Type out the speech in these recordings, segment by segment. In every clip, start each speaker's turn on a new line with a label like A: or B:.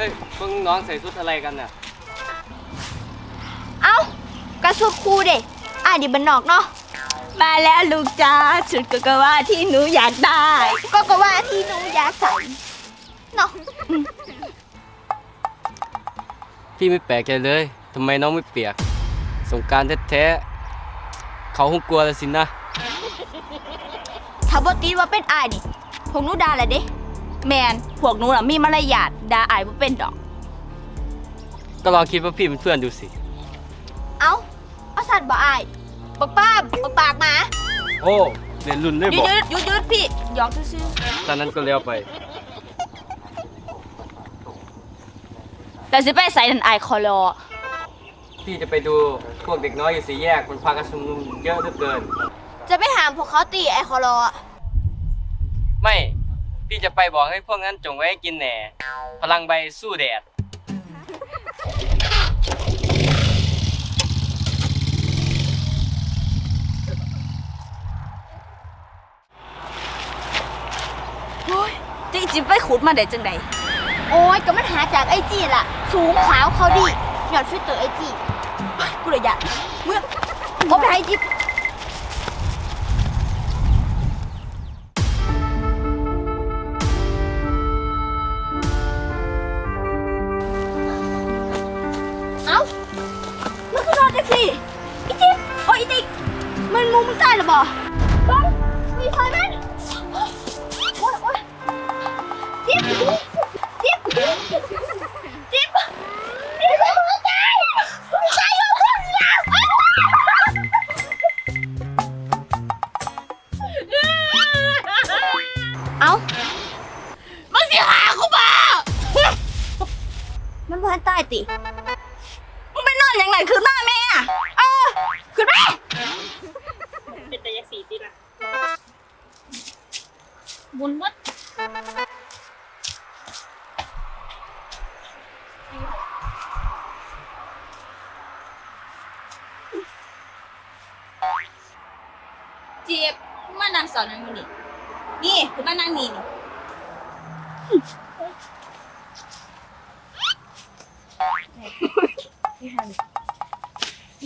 A: ฮ้ยพวกน้องใส่ชุดอะไรกันน่ะ
B: เอ้ากระสุดครูเด็อะดิบันนอกเนาะ
C: มาแล้วลูกจ้าชุดโกโกวาที่หนูอยากได้
B: ก็ก็ว่าที่หนูอยากใส่เนาะ
A: พี่ไม่แปลกใจเลยทำไมน้องไม่เปียก สงกรารแท้ๆเขาคงกลัวแล้วสินะ
B: ถ้าบ่ติดว่าเป็นอายนี่พวกหนูด่าแหละเด้
C: แมนพวกหนูน่ะมีมารยาทด่าอายบ่เป็นดอก
A: ก็ลองคิดว่าพี่เป็นเพื่อนดูสิ
B: เอ้าเอาสัตว์บ่อายบักป้าบักปากหมา
A: โอ้เรียนรุ่นเลย
C: หยุ
A: บ
C: ด
A: อก
C: หยุดหยุดหยุดพี่หยอกซื่อ
A: ตอนนั้นก็เลี้ยวไป
C: ๆแต่สิไปใส่นันอายคอรอ
A: พี่จะไปดูพวกเด็กน้อยอยู่สี่แยกมันพากันชุมนุมเยอะเหลือเกิน
B: จะไปหามพวกเขาตีไอคอรออะ
A: ไม่ พี่จะไปบอกให้พวกนั้นจงไว้ให้กินแหน่ พลังใบสู้แดด
C: โอ้ยจิจิไปขุดมาได้จังได
B: โอ้ยก็มันหาจากไอจีล่ะ สูงขาวเขาดีหยอดฟิตเตอร์ไอจี
C: กูเลยอยากเมื่อ
B: โอ้ไปไอจี หรือบ่บ้องมีไฟไหมโอ้ยโอ้ยจิ๊บจิ๊บจิ๊บจิ๊บมึงตายมึงตายอยู่คนเดียวเอ้า
C: มึงสิหากูบ่
B: มันพันตายติ
D: บุญมด
C: เจี๊ยบมานั่งสอนนั่งนี่นี่คือมานั่งนี่นี่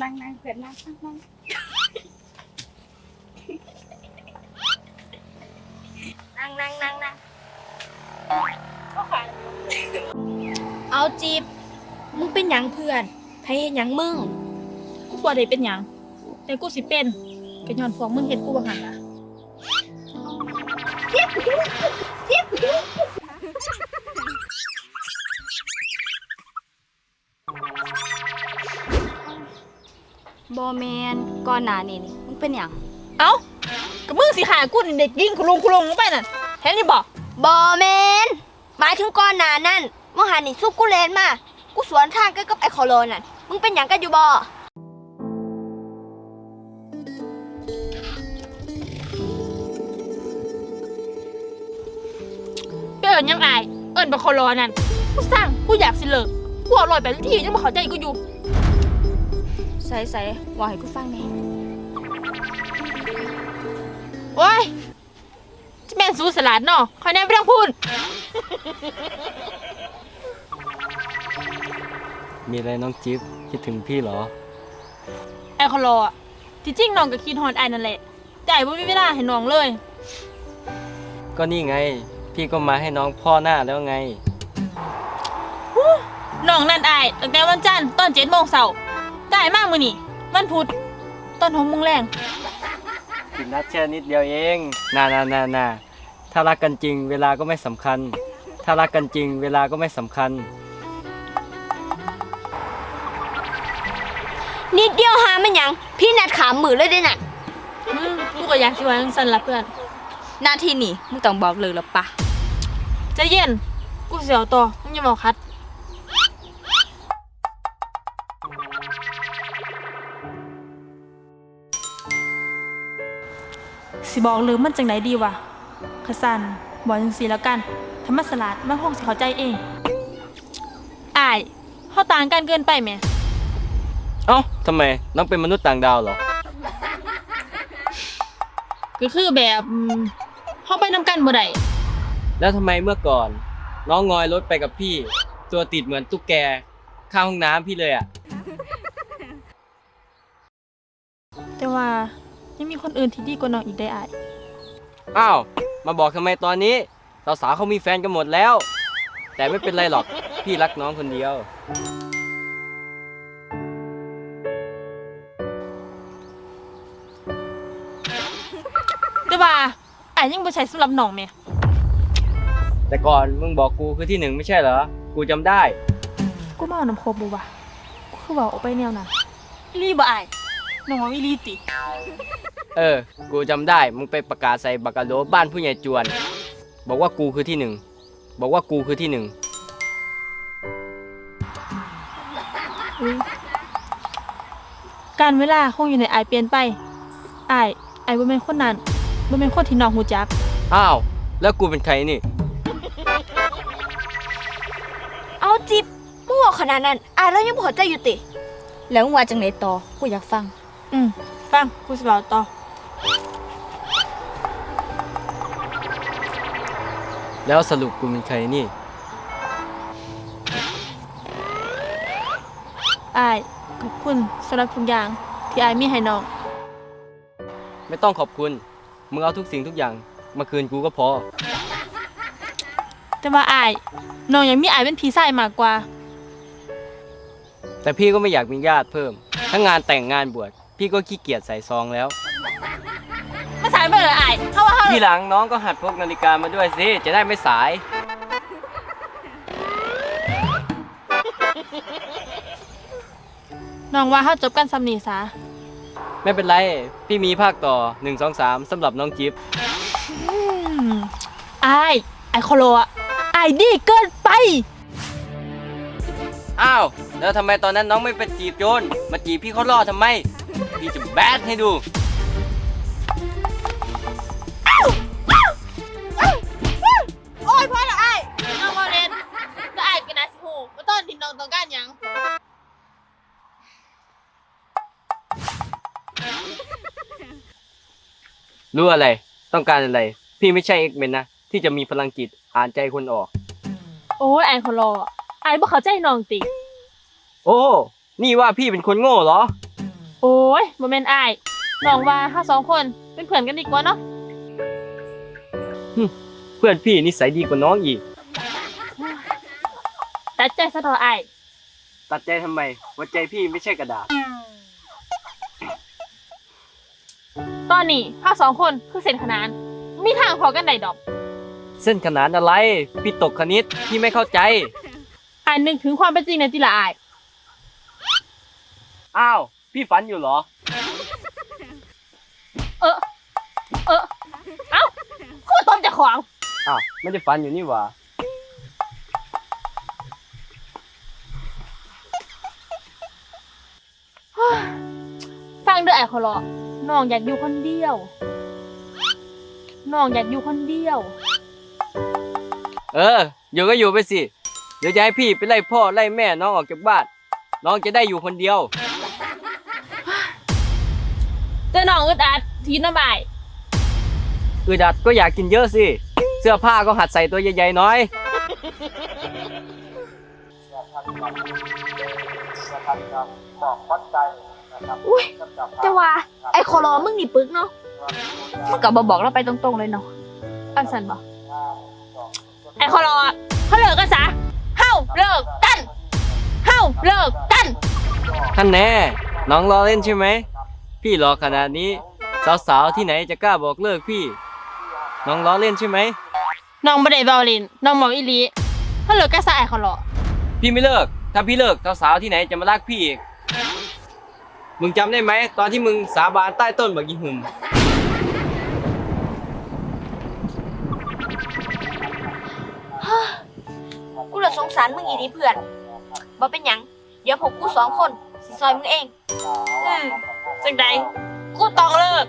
D: นั่งนั่งเกิดนั่งนั่งนั่ง
B: นั่งนั่งนั่งนั่ง
D: ก็ขาย
B: เอาจีบ มึงเป็นหยังเพื่อนใครเห็นหยังมึง
D: กูบ่ได้เป็นหยัง แต่กูสิเป็นก็ย้อนพวกมึงเห็นกูบ่หันล่ะ
C: บอแมนก่อนหน้านี่นี่มึงเป็นหยัง
D: เอ้า ก็มึงสิหากูนี่เด็กยิงคุลุงคุลุงลงไปนั่นเห็นนี่บ่
B: บอแมนหมายถึงก่อนหน้านั่นมึงหันนี่สู้กูเลนมา กูสวนทางกันกับไอคอโลนั่นมึงเป็นหยังกันอยู่บอ
D: เอิ้นยังอาย เอิ้นบ่คอรอนั่นกูสร้างกูอยากสิเลิกกูอร่อยไปทุกทียังบ่เข้าใจกูอยู่
C: ใส่ใส่ว่าให้กูฟังแหน่
D: โอ้ยจะแม่นสู้สลัดเนาะคอยแน่ไปทางพูน
A: มีอะไรน้องจิ๊บคิดถึงพี่เหรอ
D: ไอ้คอรออะที่จริงน้องก็คิดฮอดไอ้นั่นแหละ แต่ไอ้บ่มีเวลาให้น้องเลย
A: ก็นี่ไง พี่ก็มาให้น้องพ่อหน้าแล้วไง
D: น้องนั่นอายตั้งแต่วันจันทร์ตอนเจ็ดโมงเช้าได้มากมือนี่วันพุธตอนหกโมงแรง
A: ผิดนัดแค่นิดเดียวเองนานานานาถ้ารักกันจริง เวลาก็ไม่สำคัญ ถ้ารักกันจริง เวลาก็ไม่สำคัญ
B: นิดเดียวหามันหยัง พี่นัดขามมือเลยได้น่ะ
D: อืมกูก็อยากสิว่าจังซั่นล่ะเพื่อน
C: หน้าที่นี่มึงต้องบอกเลยหรอปะ
D: ใจเย็น กูเสียวต่อมึงอย่าบอกคัด สิบอกเลยมันจังไหนดีวะขะสันบอกจังสีแล้วกันธรรมสลัดมันคงสิเข้าใจเองอายเขาต่างกันเกินไปไหม
A: เอ้าทำไมน้องเป็นมนุษย์ต่างดาวเหรอ
D: ก็คือแบบอืมเขาไปนำกันบ่ได้
A: แล้วทำไมเมื่อก่อน น้องงอยรถไปกับพี่ ตัวติดเหมือนตุ๊กแกข้างห้องน้ำพี่เลยอะ
D: แต่ว่า ยังมีคนอื่นที่ดีกว่าน้องอีกได้อาย
A: อ้าว มาบอกทำไมตอนนี้สาวๆเขามีแฟนกันหมดแล้ว แต่ไม่เป็นไรหรอก พี่รักน้องคนเดียว
D: แต่ว่าอายยังบ่ใช่สำหรับน้องแหม่
A: แต่ก่อนมึงบอกกูคือที่หนึ่งไม่ใช่เหรอ กูจำได้
D: กูมาเอาน้ำโคบบ่วะกูคือเว่าออกไปแนวนั้นอีหลีบ่อายน้องว่าอีหลีติ
A: เออ กูจำได้ มึงไปประกาศใส่บักกะโหลบ้านผู้ใหญ่จวน บอกว่ากูคือที่หนึ่ง บอกว่ากูคือที่หนึ่ง
D: อุ๊ยการเวลาคงอยู่ในอายเปลี่ยนไปอายอายบ่แม่นคนนั้นบ่แม่นคนที่น้องฮู้จัก
A: อ้าว แล้วกูเป็นใครนี่
B: เอาจิบมึงบอกขนาดนั้นอ่านแล้วยังบ่เข้าใจอยู่ติ
C: แล้วมึงว่าจังไหนต่อ กูอยากฟัง
D: อืมฟังกูสิเว้าต่อ
A: แล้วสรุปกูเป็นใครนี่
D: อายขอบคุณสำหรับทุกอย่างที่อายมีให้น้อง
A: ไม่ต้องขอบคุณ มึงเอาทุกสิ่งทุกอย่าง มาคืนกูก็พอ
D: แต่ว่าอายน้องยังมีอายเป็นพี่ชายมากกว่า
A: แต่พี่ก็ไม่อยากมีญาติเพิ่ม ทั้งงานแต่งงานบวชพี่ก็ขี้เกียจใส่ซองแล้ว
D: มาสายไปเลยอายเฮาว่าเฮา
A: ทีหลังน้องก็หัดพกนาฬิกามาด้วยสิ จะได้ไม่สาย
D: น้องว่าเฮาจบกันซ้ำนี่ซะ
A: ไม่เป็นไร พี่มีภาคต่อ 1 2 3สำหรับน้องจิ๊บ
D: อืมอายอายโคโลอะอายดีเกินไป
A: อ้าว แล้วทำไมตอนนั้นน้องไม่ไปจีบโจนมาจีบพี่เขาล่อทำไม พี่จะแบดให้ดู
D: ตอนที่น้องต้องการหยัง
A: รู้อะไร ต้องการอะไร พี่ไม่ใช่เอ็กเมนนะ ที่จะมีพลังจิตอ่านใจคนออก
D: โอ้ยอายโคโลอะอายบ่เข้าใจน้องติ
A: โอ้ นี่ว่าพี่เป็นคนโง่เหรอ
D: โอ้ยบ่แม่นอายน้องว่าเฮาสองคนเป็นเพื่อนกันดีกว่าเนาะ
A: เพื่อนพี่นิสัยดีกว่าน้องอีก
D: ตัดใจซะเถอะอาย
A: ตัดใจทำไมหัวใจพี่ไม่ใช่กระดาษ
D: ตอนนี้เฮาสองคนคือเส้นขนาน มีทางพอกันได้ดอก
A: เส้นขนานอะไร พี่ตกคณิตพี่ไม่เข้าใจ
D: อายนึกถึงความเป็นจริงในอยติละอาย
A: อ้าว พี่ฝันอยู่เหรอ
D: เออ เออ เอ้าคือต้มจากของ
A: อ้าว ไม่ได้ฝันอยู่นี่หว่า
D: ฟังเด้อไอ้ขอรอน้องอยากอยู่คนเดียวน้องอยากอยู่คนเดียว
A: เออ อยู่ก็อยู่ไปสิ เดี๋ยวจะให้พี่ไปไล่พ่อไล่แม่น้องออกจากบ้าน น้องจะได้อยู่คนเดียว
D: แต่น้องอึดอัดทีน้ำบาย
A: อืดัดก็อยากกินเยอะสิ เสื้อผ้าก็หัดใส่ตัวใหญ่ๆหน้อย
B: อุ้ ยแต่ว่า ไอ้คอรอมึงนี่ปึกเนาะ
C: มึงก็บ่บอกเราไปตรงๆเลยเนาะ
D: อันสันบอกไอ้ขอรอเขาเลิกกันซะเฮาเลิกกันเฮาเลิกกัน
A: ท่านแน่ น้องรอเล่นใช่ไหม พี่รอขนาดนี้ สาวๆที่ไหนจะกล้าบอกเลิกพี่ น้องล้อเล่นใช่ไหม
D: น้องบ่ได้เบาลินน้องบอกอีหลีเขาเลิกกันซะไอ้ขอรอ
A: พี่ไม่เลิก ถ้าพี่เลิกสาวๆที่ไหนจะมารักพี่อีก มึงจำได้ไหมตอนที่มึงสาบานใต้ต้นบักยี่หุ่ม
B: กูเลยสงสารมึงอีดีเพื่อนบ่เป็นหยัง เดี๋ยวพวกกูสองคนสิซอยมึงเอง
D: อืมจังใดกูต้องเลิก